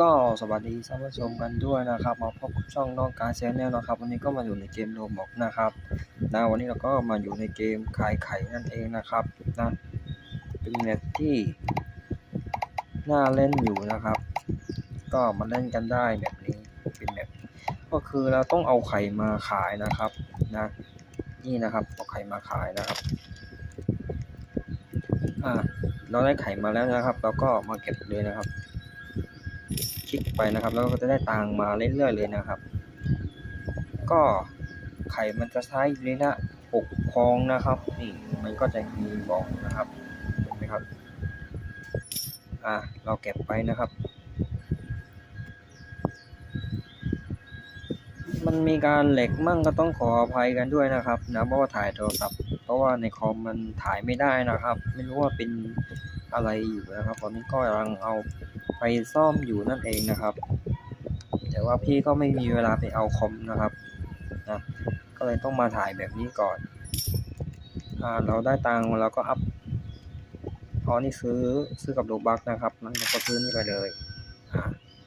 ก็สวัสดีท่านผู้ชมกันด้วยนะครับ มาพบกับช่องน้องการแชนแนลนะครับ วันนี้ก็มาอยู่ในเกมโรบอกนะครับนะวันนี้เราก็มาอยู่ในเกมขายไข่นั่นเองนะครับนะเป็นแมปที่น่าเล่นอยู่นะครับ ก็มาเล่นกันได้แบบนี้เป็นแบบก็คือเราต้องเอาไข่มาขายนะครับนะนี่นะครับเอาไข่มาขายนะครับอ่าเราได้ไข่มาแล้วนะครับ เราก็มาเก็บเลยนะครับ คลิกไปนะครับ แล้วก็จะได้ตังมาเรื่อยๆเลยนะครับ ก็ไข่มันจะใช้เลยนะหกฟองนะครับนี่มันก็จะมีบอกนะครับเห็นไหมครับอะเราเก็บไปนะครับ มันมีการเหล็กมั่งก็ต้องขออภัยกันด้วยนะครับนะเพราะว่าถ่ายโทรศัพท์เพราะว่าในคอมมันถ่ายไม่ได้นะครับ ไม่รู้ว่าเป็นอะไรอยู่นะครับตอนนี้ก็กำลังเอา ไปซ่อมอยู่นั่นเองนะครับ แต่ว่าพี่ก็ไม่มีเวลาไปเอาคอมนะครับนะก็เลยต้องมาถ่ายแบบนี้ก่อนอ่าเราได้ตังค์เราก็อัพพอนี่ซื้อซื้อกับโลบักนะครับนั้นเราก็ซื้อนี่ไปเลยอ่า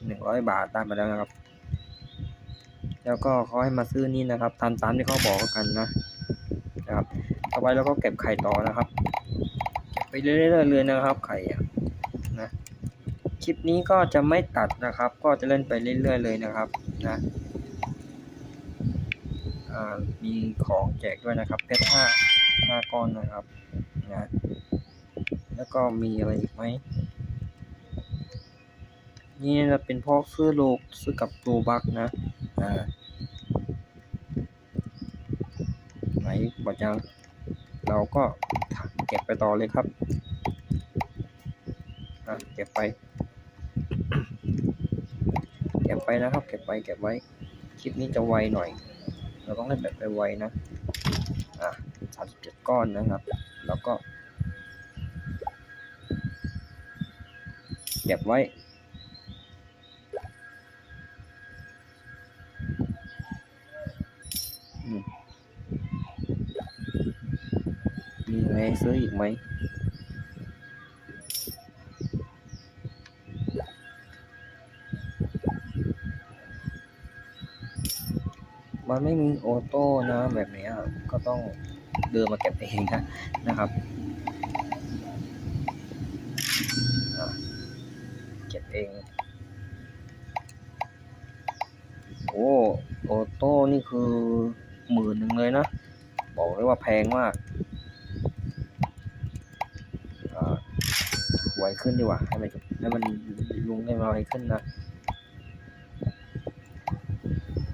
หนึ่งร้อยบาทได้มาแล้วนะครับ แล้วก็เขาให้มาซื้อนี่นะครับตามตามที่เขาบอกกันนะนะครับ ต่อไปเราก็เก็บไข่ต่อนะครับ ไปเรื่อยๆเลยนะครับ ไข่อะ คลิปนี้ก็จะไม่ตัดนะครับ ก็จะเล่นไปเรื่อยๆเลยนะครับนะมีของแจกด้วยนะครับเพชรห้าห้าก้อนนะครับนะแล้วก็มีอะไรอีกไหมนี่จะเป็นพวกซื้อโลกซื้อกับโลบักนะอ่าไหนบอดยังเราก็เก็บไปต่อเลยครับอะเก็บไป เก็บ ไปนะครับ เก็บไปเก็บไว้ คลิปนี้จะไวหน่อย เราต้องเล่นแบบไปไวนะ อะสามสิบเจ็ดก้อนนะครับ แล้วก็ เก็บไว้มีอะไรซื้ออีกไหม มันไม่มีออโต้นะแบบนี้ก็ต้องเดินมาเก็บเองนะนะครับเก็บเอง โอ้ออโต้นี่คือหมื่นหนึ่งเลยนะ บอกเลยว่าแพงมากอ่าไวขึ้นดีกว่าให้มันให้มันลุงให้มันไวขึ้นนะ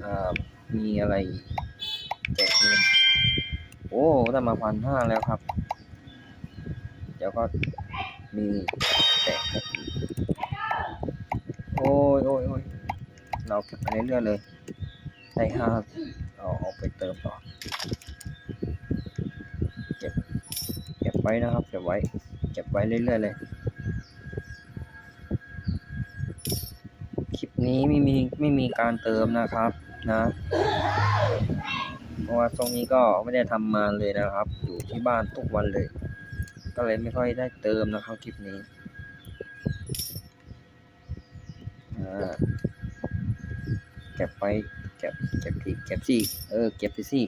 อ่า มีอะไรแจกเงินโอ้ได้มาพันห้าแล้วครับ เดี๋ยวก็มีแจกโอ้ยโอ้ยโอ้ยเราเก็บไปเรื่อยๆเลยได้ห้าเอาเอาไปเติมต่อเก็บเก็บไว้นะครับเก็บไว้เก็บไว้เรื่อยๆเลยคลิปนี้ไม่มีไม่มีการเติมนะครับ นะเพราะว่าตรงนี้ก็ไม่ได้ทำมาเลยนะครับ อยู่ที่บ้านทุกวันเลย ก็เลยไม่ค่อยได้เติมนะครับคลิปนี้อ่าเก็บไปเก็บเก็บทีเก็บสิเออเก็บไปสิ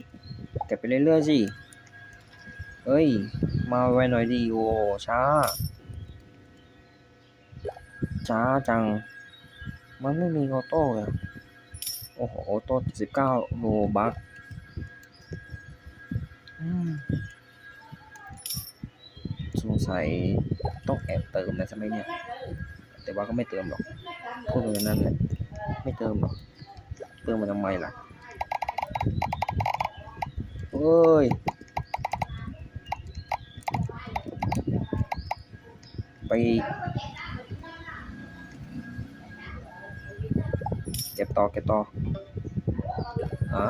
เก็บไปเรื่อยๆสิเอ้ย มาไวหน่อยดิโอ้ช้า ช้าจัง มันไม่มีออโต้เลย โอ้โหออโต้สิบเก้าโลบักสงสัยต้องแอบเติมนะใช่ไหมเนี่ย แต่ว่าก็ไม่เติมหรอกพูดอย่างนั้นแหละไม่เติมหรอก เติมมาทำไมล่ะเอ้ย ไป ต่อเก็บต่ออะ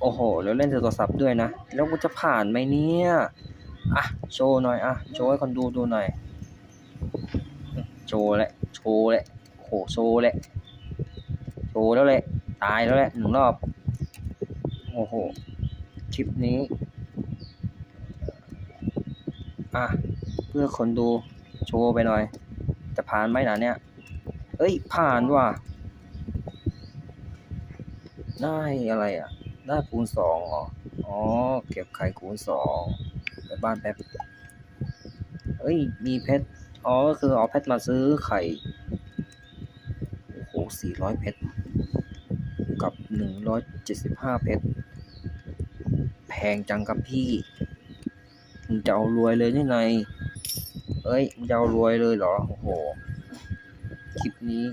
โอ้โห แล้วเล่นโทรศัพท์ด้วยนะ แล้วกูจะผ่านไหมเนี่ย อะ โชว์หน่อย อะ โชว์ให้คนดูดูหน่อย โชว์แหละ โชว์แหละโอ้โห โชว์แหละ โชว์แล้วแหละ ตายแล้วแหละหนึ่งรอบ โอ้โห คลิปนี้ อะ เพื่อคนดู โชว์ไปหน่อย จะผ่านไหมนะเนี่ย เอ้ย ผ่านว่ะ ได้อะไรอะ ได้คูณสองเหรอ อ๋อ เก็บไข่คูณสองไปบ้านแป๊บ เอ้ย มีเพชร อ๋อ ก็คือเอาเพชรมาซื้อไข่ โอ้โหสี่ร้อยเพชร กับหนึ่งร้อยเจ็ดสิบห้าเพชร แพงจังครับพี่มึงจะเอารวยเลยนี่ไงเอ้ยมึงจะเอารวยเลยเหรอ โอ้โห นี้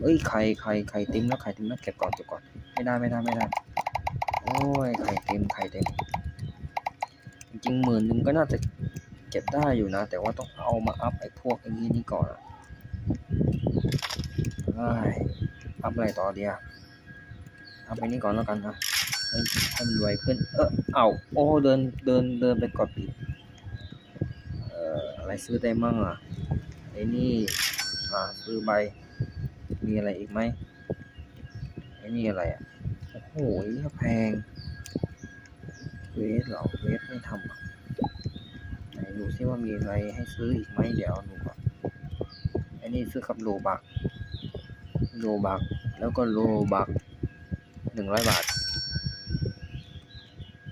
เอ้ยไข่ไข่ไข่เต็มแล้วไข่เต็มแล้วเก็บก่อนเก็บก่อนไม่ได้ไม่ได้ไม่ได้โอ้ยไข่เต็มไข่เต็มจริงหมื่นหนึ่งก็น่าจะเก็บได้อยู่นะ แต่ว่าต้องเอามาอัพไอ้พวกไอ้นี้นี่ก่อนอะเอ้ยอัพอะไรต่อเดียอัพไปนี่ก่อนแล้วกันนะให้มันรวยขึ้น เออเอาโอ้เดินเดินเดินไปกดผิดเอ่ออะไรซื้อได้มั่งอะไอ้นี่ ซื้อใบ มีอะไรอีกไหมไอ้นี่อะไรอะ โอ้โหแพง เวสเหรอ เวสไม่ทำอะไหนดูซิว่ามีอะไรให้ซื้ออีกไหมเดี๋ยวดูก่อนไอ้นี่ซื้อกับโลบัก โลบัก แล้วก็โลบักหนึ่งร้อยบาท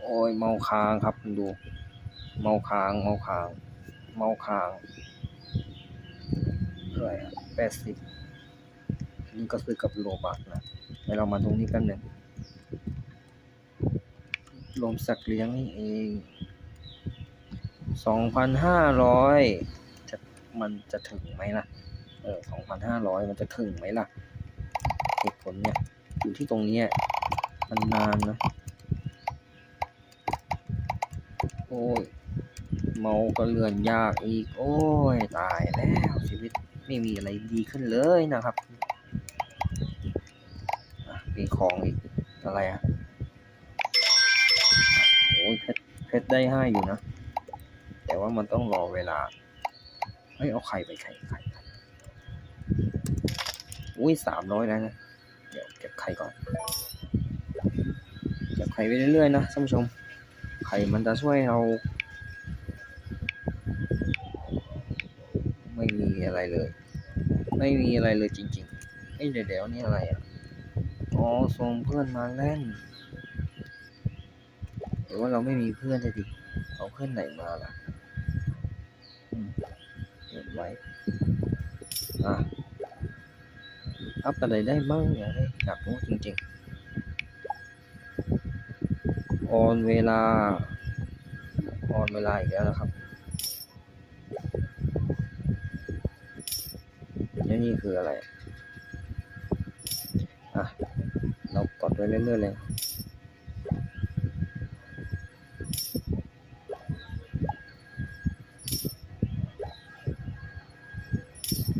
โอ้ยเมาค้างครับคุณดู เมาค้าง เมาค้าง เมาค้าง ท่าไหร่อะแปดสิบนี่ก็ซื้อกับโลบักนะเดี๋ยวเรามาตรงนี้กันหนึ่งรวมสักเลี้ยงนี่เองสองพันห้าร้อยจะมันจะถึงไหมล่ะ เออสองพันห้าร้อยมันจะถึงไหมล่ะเหตุผลเนี่ย อยู่ที่ตรงนี้มันนานนะ โอ้ยเมาก็เลื่อนยากอีก โอ้ย ตายแล้วชีวิต ไม่มีอะไรดีขึ้นเลยนะครับมีของอีกอะไรอะโอ้ยเพชรเพชรได้ห้าอยู่นะ แต่ว่ามันต้องรอเวลาเฮ้ยเอาไข่ไปไข่ไข่ไข่อุ้ยสามร้อยแล้วนะ เดี๋ยวเก็บไข่ก่อน เก็บไข่ไปเรื่อยๆนะท่านผู้ชม ไข่มันจะช่วยเรา เลย ไม่มีอะไรเลยจริงๆเอ้เดี๋ยวเดี๋ยวนี่อะไรอะ อ๋อส่งเพื่อนมาเล่นหรือว่าเราไม่มีเพื่อนจะดิเอาเพื่อนไหนมาล่ะอืมเก็บไว้อะอัพอะไรได้บ้างเนี่ยเฮ้ยอยากจริงๆออนเวลาออนเวลาอีกแล้วนะครับ แล้นี่คืออะไร อะ เรากดไปเรื่อยๆเลย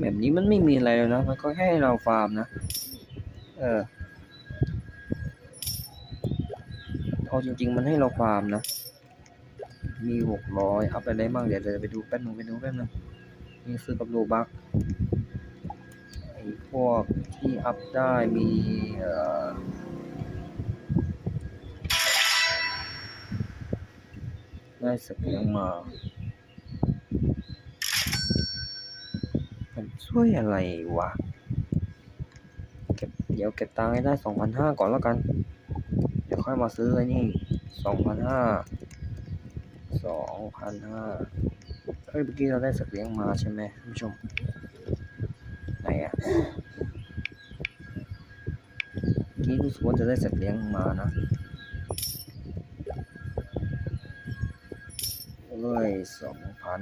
แบบนี้มันไม่มีอะไรเลยนะ มันก็แค่ให้เราฟาร์มนะ เออเอาจริง ๆ มันให้เราฟาร์มนะ มีหกร้อยอัพอะไรบ้าง เดี๋ยวเดี๋ยวไปดูแป๊บนึงไปดูแป๊บนึงมีซื้อกับโลบัก วกที่อัพได้มีเอ่อได้สักอย่างมา มันช่วยอะไรวะ เก็บเดี๋ยวเก็บตังค์ให้ได้สองพันห้าก่อนแล้วกัน เดี๋ยวค่อยมาซื้อไอ้นี่สองพันห้าสองพันห้าเฮ้ยเมื่อกี้เราได้สักเลี้ยงมาใช่ไหมท่านผู้ชมไหนอะ กี้รู้สึกว่าจะได้สัตว์เลี้ยงมานะเอ้ยสองพัน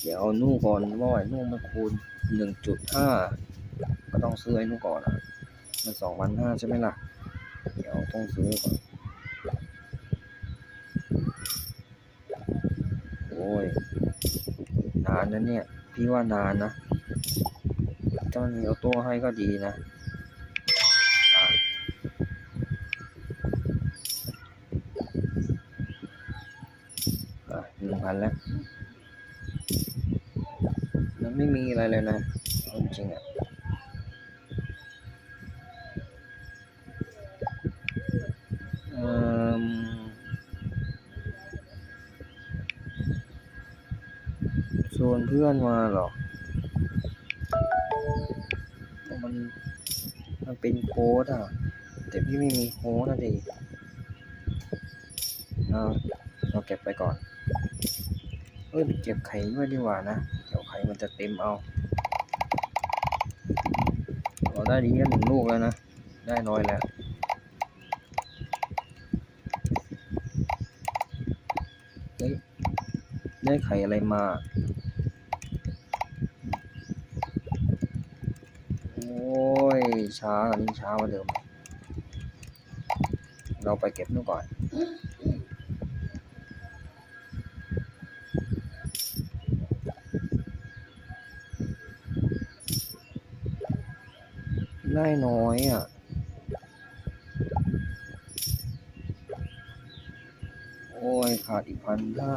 เดี๋ยวเอานู่ก่อนว่าไอ้นู่มันคูณหนึ่งจุดห้าก็ต้องซื้อไอ้นู่ก่อนอะ มันสองพันห้าใช่ไหมล่ะ เดี๋ยวต้องซื้อก่อน โอ้ย นานนะเนี่ย พี่ว่านานนะถ้ามันมีเอาตัวให้ก็ดีนะ พันแล้วมันไม่มีอะไรเลยนะจริงๆอะเอ่มส่วนเพื่อนมาหรอ มัน มันเป็นโค้ดอะ แต่พี่ไม่มีโค้ดนะดิเอาเราเก็บไปก่อน เอ้ยเก็บไข่ด้วยดีกว่านะ เดี๋ยวไข่มันจะเต็มเอาเราได้ดีแค่หนึ่งลูกแล้วนะ ได้น้อยแล้วเฮ้ยได้ไข่อะไรมาโอ้ยช้าอันนี้ช้ากว่าเดิม เราไปเก็บนู่นก่อน ได้น้อยอะโอ้ยขาดอีกพันห้า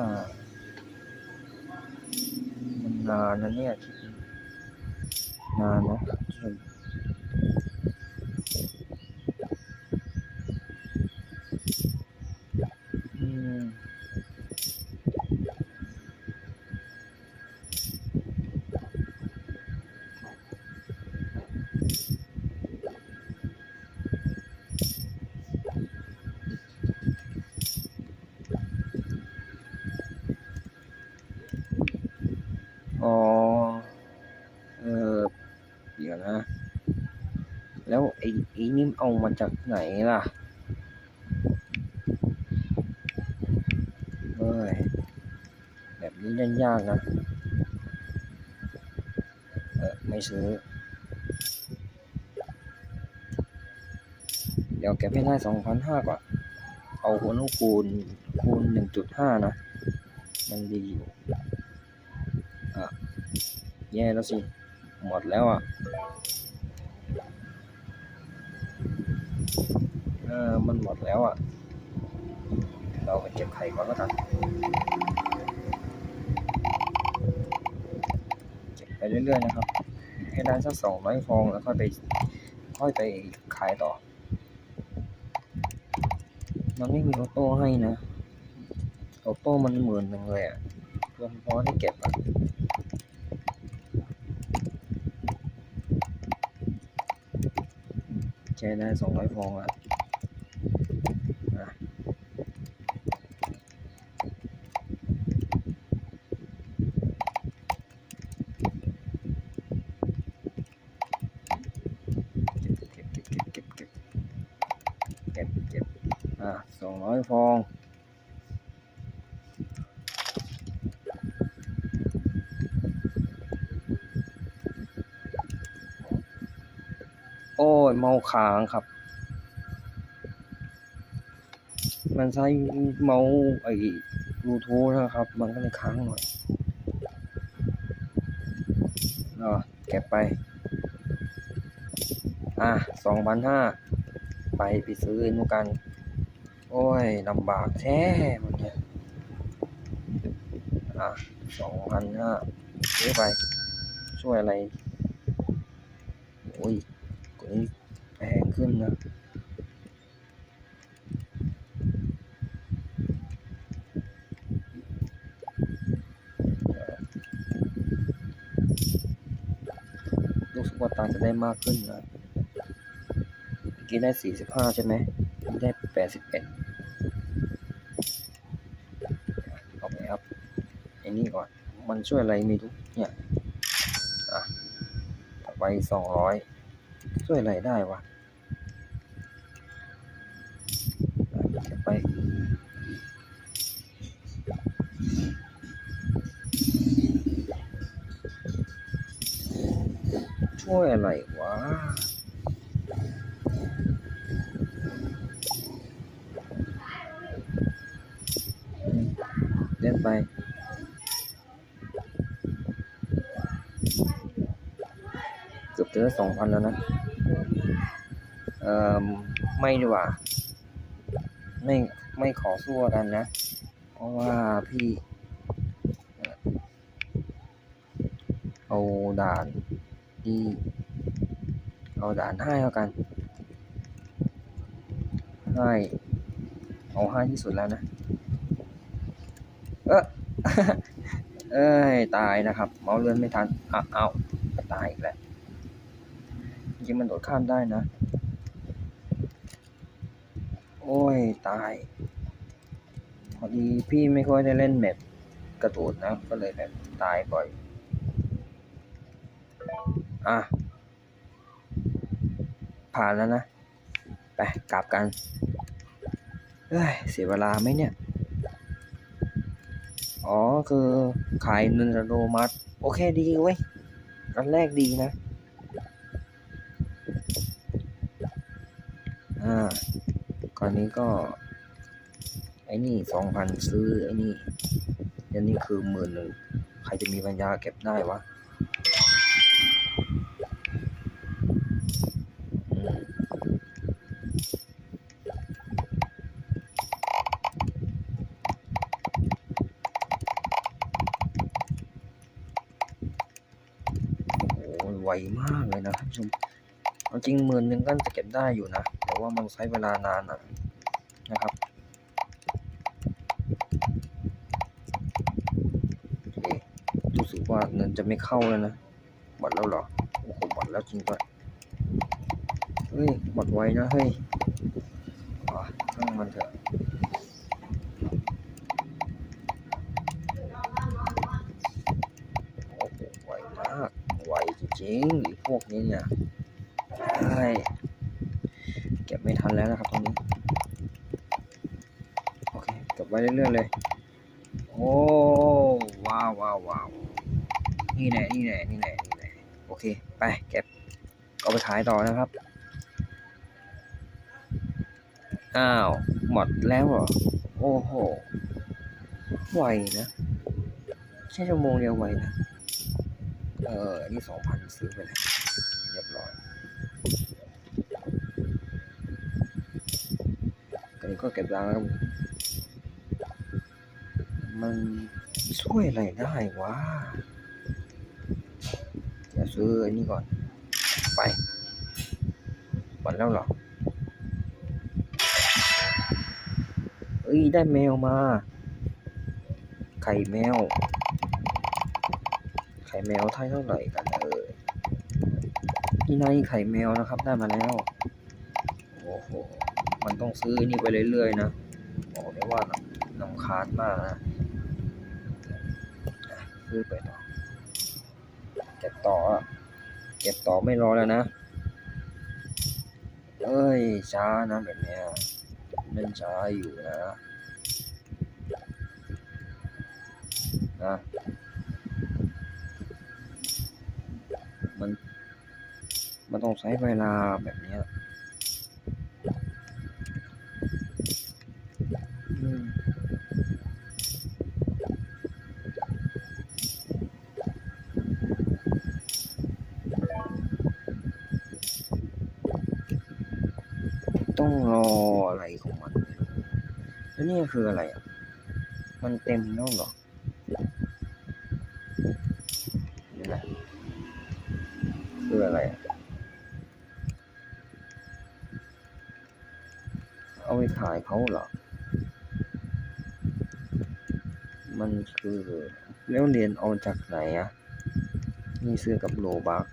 มันนานนะเนี่ย นานนะ เอามาจากไหนล่ะเอ้ยแบบนี้เล่นยากนะเออไม่ซื้อ เดี๋ยวเก็บให้ได้สองพันห้าก่อน เอาหัวลูกคูณคูณหนึ่งจุดห้านะ มันดีอยู่อะแย่แล้วสิ หมดแล้วอะ เออมันหมดแล้วอะ เราไปเก็บไข่ก่อนแล้วกันเก็บไปเรื่อยๆนะครับ ให้ได้สักสองร้อยฟองแล้วค่อยไปค่อยไปขายต่อ มันไม่มีออโต้ให้นะออโต้มันหมื่นหนึ่งเลยอะรวมพอได้เก็บอะ แค่ได้สองร้อยฟองอะเก็บเก็บอะสองร้อยฟอง เมาค้างครับ มันใช้เมาส์ไอ้บลูทูธนะครับ มันก็เลยค้างหน่อยอะเก็บไป อะสองพันห้าไปไปซื้อนูกัน โอ้ยลำบากแท้มันเนี่ยอะสองพันห้าซื้อไป ช่วยอะไร โอ้ย แพงขึ้นนะรู้สึกว่าตังจะได้มากขึ้นนะเมื่อกี้ได้สี่สิบห้าใช่ไหมได้แปดสิบเอ็ดเอาไปอัพไอ้นี่ก่อน มันช่วยอะไรไม่รู้เนี่ย อะ ต่อไปสองร้อยช่วยอะไรได้วะ ช่วยอะไรวะเล่นไปเกือบจะได้สองพันแล้วนะ เอ่อ ไม่ดีกว่า ไม่ไม่ขอสู้กันนะ เพราะว่าพี่ เอาด่าน ที่เอาด่านให้แล้วกันให้เอาให้ที่สุดแล้วนะ เออเอ้ยตายนะครับ เมาส์เลื่อนไม่ทันอ้าวอาตายอีกแล้วจริงมันโดดข้ามได้นะ โอ้ยตาย พอดีพี่ไม่ค่อยได้เล่นแมปกระโดดนะ ก็เลยแบบตายบ่อย อะ ผ่านแล้วนะ ไปกลับกันเอ้ย เสียเวลาไหมเนี่ย อ๋อ คือขายเงินอัตโนมัติ โอเคดีเว้ย อันแรกดีนะ อ่าก่อนนี้ก็ไอ้นี่สองพันซื้อไอ้นี่อันนี้คือหมื่นหนึ่ง ใครจะมีปัญญาเก็บได้วะ อ้โหไวมากเลยนะท่านผู้ชมเอาจริงหมื่นหนึ่งก็จะเก็บได้อยู่นะ แต่ว่ามันใช้เวลานานอะนะครับรู้สึกว่าเงินจะไม่เข้าแล้วนะหมดแล้วเหรอ โอ้โหหมดแล้วจริงด้วยเฮ้ยหมดไวนะเฮ้ยอะช่างมันเถอะโอ้โหไวมากไว จริงๆไอ้พวกนี้เนี่ยใช่เก็บไม่ทันแล้วนะครับตรงนี้ โอเคเก็บไว้เรื่อยๆเลย โอ้ว้าวว้าวว้าวนี่แน่นี่แน่นี่แน่นี่แน่โอเค ไปเก็บเอาไปขายต่อนะครับ อ้าว หมดแล้วเหรอ โอ้โห ไวนะแค่ชั่วโมงเดียวไวนะ เออนี่สอง ซื้อไปแล้วเรียบร้อยกันนี้ก็เก็บตังค์แล้วมันช่วยอะไรได้วะเดี๋ยวซื้ออันนี้ก่อน ไปหมดแล้วหรอเอ้ย ได้แมวมา ไข่แมว ไข่แมวไทยเท่าไหร่กัน นะเออนี่นายไข่แมวนะครับได้มาแล้ว โอ้โห มันต้องซื้อนี่ไปเรื่อยๆนะบอกเลยว่าลำคาญมากนะซื้อไปต่อเก็บต่อเก็บต่อไม่รอแล้วนะ เอ้ย ช้านะแบบเนี้ยเล่นช้าอยู่นะนะมัน มันต้องใช้เวลาแบบนี้ต้องรออะไรของมัน แล้วนี่คืออะไรอะ มันเต็มแล้วเหรอ เขาเหรอมันคือแล้วเรียนเอาจากไหนอะนี่ซื้อกับโลบัก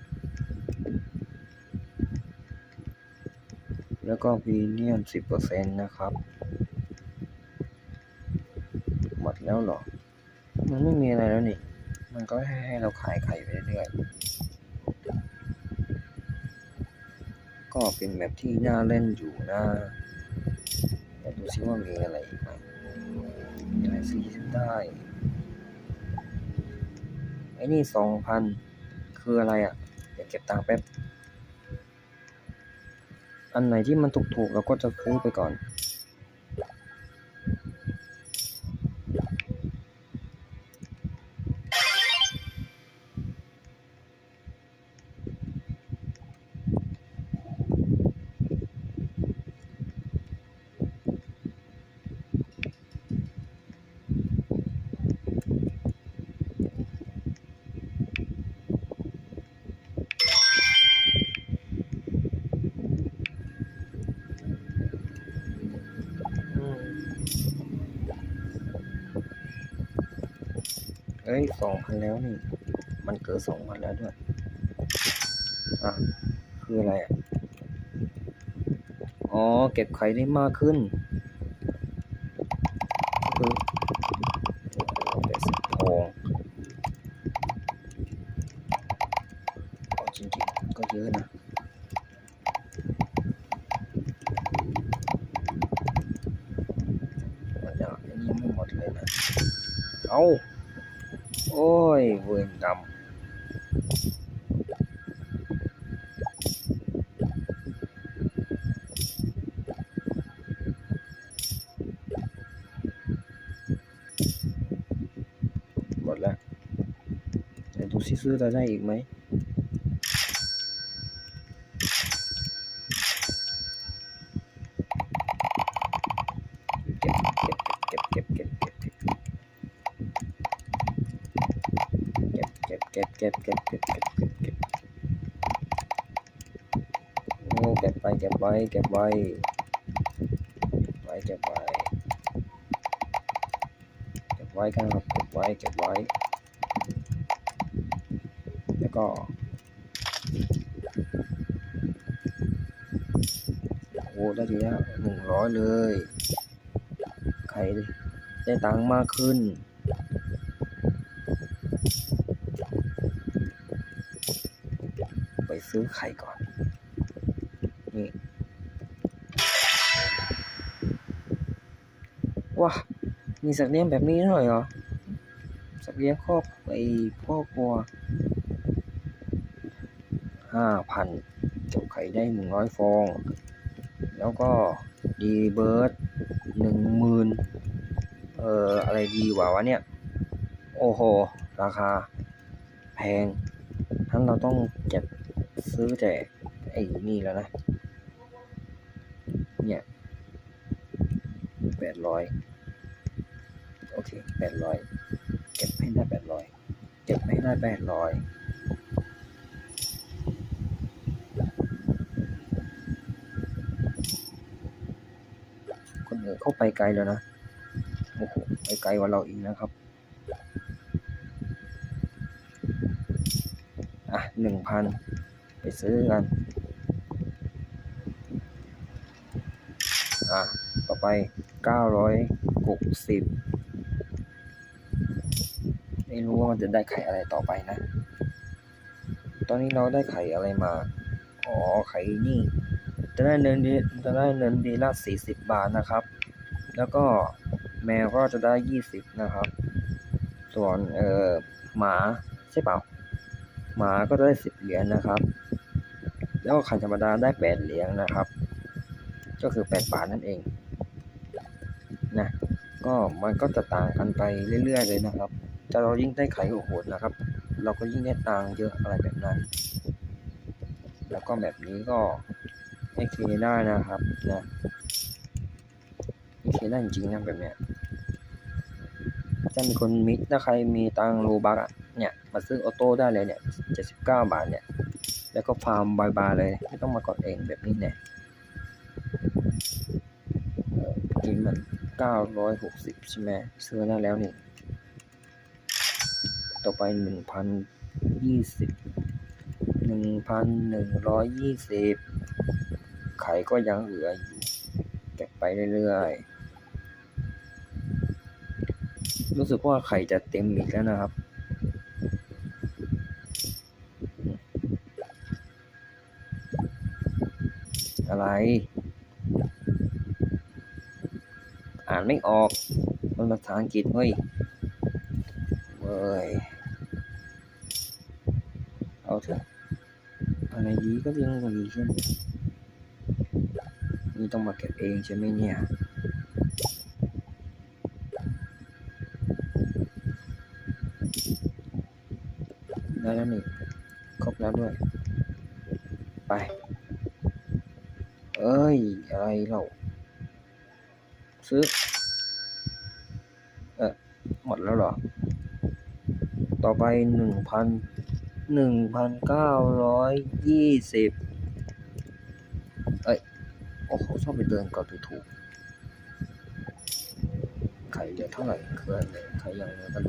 แล้วก็พีเมียมสิบเปอร์เซ็นต์นะครับ หมดแล้วเหรอ มันไม่มีอะไรแล้วนี่ มันก็ให้เราขายไข่ไปเรื่อยก็เป็นแบบที่น่าเล่นอยู่นะ ดูซิว่ามีอะไรอีกไหมมีอะไรซื้อได้ไอ้นี่สองพันคืออะไรอะ เดี๋ยวเก็บตังค์แป๊บ อันไหนที่มันถูกๆเราก็จะซื้อไปก่อน อ้ยสองพันแล้วนี่ มันเกิดสองพันแล้วด้วย อะ คืออะไรอะ อ๋อ เก็บไข่ได้มากขึ้น หมดแล้วเดี๋ยวดูซิซื้อจะได้อีกไหม ก็บเก็บเก็บเก็บเก็บเก็บโอ้เก็บไปเก็บไว้เก็บไว้เก็บไว้เก็บไว้เก็บไว้ครับเก็บไว้เก็บไว้ แล้วก็โอ้ได้ทีละหนึ่งร้อยเลย ใครได้ตังค์มากขึ้น ซื้อไข่ก่อน นี่ ว้า มีสัตว์เลี้ยงแบบนี้ด้วยเหรอ สัตว์เลี้ยงครอบไอ้พ่อครัวห้าพันเก็บไข่ได้หนึ่งร้อยฟอง แล้วก็ดีเบิร์ดหนึ่งหมื่นเอ่อ อะไรดีกว่าวะเนี่ย โอ้โห ราคาแพงทั้นเราต้องเก็บ ซื้อแต่ไอ้นี่แล้วนะ เนี่ยแปดร้อยโอเคแปดร้อยเก็บให้ได้แปดร้อยเก็บให้ได้แปดร้อยคนอื่นเข้าไปไกลแล้วนะโอ้โหไปไกลกว่าเราอีกนะครับอะหนึ่งพัน ไปซื้อกันอะต่อไปเก้าร้อยหกสิบไม่รู้ว่ามันจะได้ไข่อะไรต่อไปนะ ตอนนี้เราได้ไข่อะไรมา อ๋อ ไข่นี่ จะได้เงินดีจะได้เงินดีละสี่สิบบาทนะครับ แล้วก็แมวก็จะได้ยี่สิบนะครับ ส่วนเอ่อหมาใช่เปล่า หมาก็ได้สิบเหรียญนะครับ แล้วก็ไข่ธรรมดาได้แปดเหรียญนะครับ ก็คือแปดบาทนั่นเองนะก็มันก็จะต่างกันไปเรื่อย ๆ เลยนะครับถ้าเรายิ่งได้ไข่โหดนะครับ เราก็ยิ่งได้ตังเยอะอะไรแบบนั้น แล้วก็แบบนี้ก็ให้เคได้นะครับนะเคได้จริงๆนะแบบเนี้ยถ้ามีคนมิดถ้าใครมีตังโลบักอะเนี่ยมาซื้อออโต้ได้เลยเนี่ยเจ็ดสิบเก้าบาทเนี่ย แล้วก็ฟาร์มบายๆเลย ไม่ต้องมากดเองแบบนี้เนี่ยเอ่อจริงมันเก้าร้อยหกสิบใช่ไหมซื้อได้แล้วนี่ ต่อไปหนึ่งพันยี่สิบหนึ่งพันหนึ่งร้อยยี่สิบไข่ก็ยังเหลืออยู่เก็บไปเรื่อยๆ รู้สึกว่าไข่จะเต็มอีกแล้วนะครับ อะไร อ่านไม่ออกมันภาษาอังกฤษเฮ้ยเว้ยเอาเถอะอะไรดีก็ยังดีใช่ไหมนี่ต้องมาเก็บเองใช่ไหมเนี่ย อะไรเราซื้อ เออหมดแล้วหรอ ต่อไปหนึ่งพันหนึ่งพันเก้าร้อยยี่สิบเอ้ย โอ้โห ชอบไปเดินก่อนถูกไข่เหลือเท่าไหร่คืออะไรไข่ยังเหลือกัน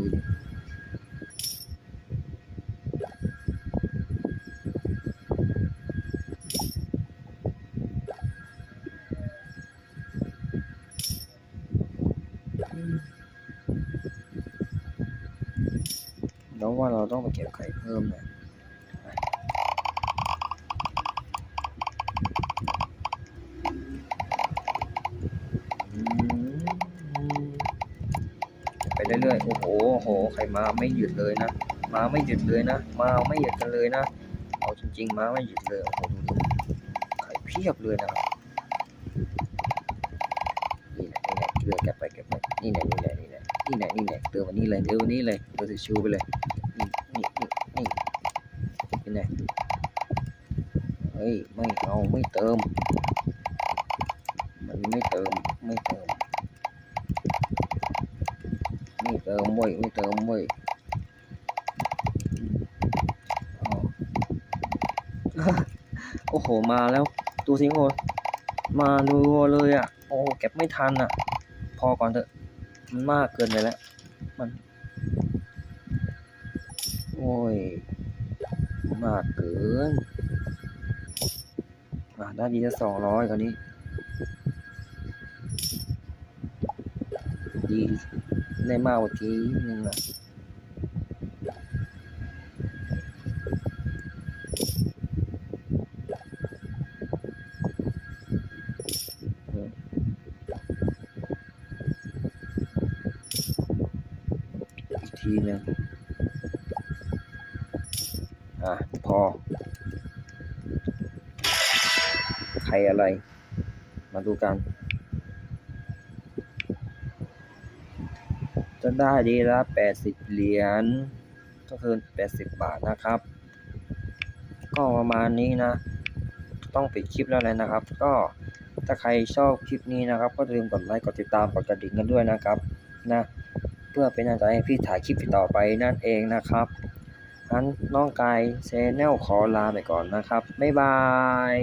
ว่าเราต้องไปเก็บไข่เพิ่มนะอืมไปเรื่อยๆ โอ้โหโอ้โหใครมาไม่หยุดเลยนะ มาไม่หยุดเลยนะ มาไม่หยุดกันเลยนะ เอาจริงๆ มาไม่หยุดเลย โอ้โหดูดิไข่เพียบเลยนะครับนี่แหละนี่แหละเกลือเก็บไปเก็บไปนี่แหละนี่แหละนี่แหละนี่แหละนี่แหละเติมวันนี้เลยเติมวันนี้เลยเติมชูไปเลย เป็นไงเฮ้ยไม่เอาไม่เติม มันไม่เติมไม่เติม ไม่เติมเว้ยไม่เติมเว้ยโอ้โหมาแล้วดูสิโอ้มาดูเลยอะ โอ้เก็บไม่ทันอะ พอก่อนเถอะ มันมากเกินไปแล้ว อะได้ดีจะสองร้อยครานี้ ดีได้มากกว่าทีนึงอะทีนึง อะไร มาดูกัน จะได้ดีละแปดสิบเหรียญ ก็คือแปดสิบบาทนะครับ ก็ประมาณนี้นะ ต้องปิดคลิปแล้วเลยนะครับ ก็ถ้าใครชอบคลิปนี้นะครับ ก็ลืมกดไลค์ กดติดตาม กดกระดิ่งกันด้วยนะครับ นะ เพื่อเป็นกำลังใจให้พี่ถ่ายคลิปต่อไปนั่นเองนะครับงั้นน้องกายเซนแนลขอลาไปก่อนนะครับ บ๊ายบาย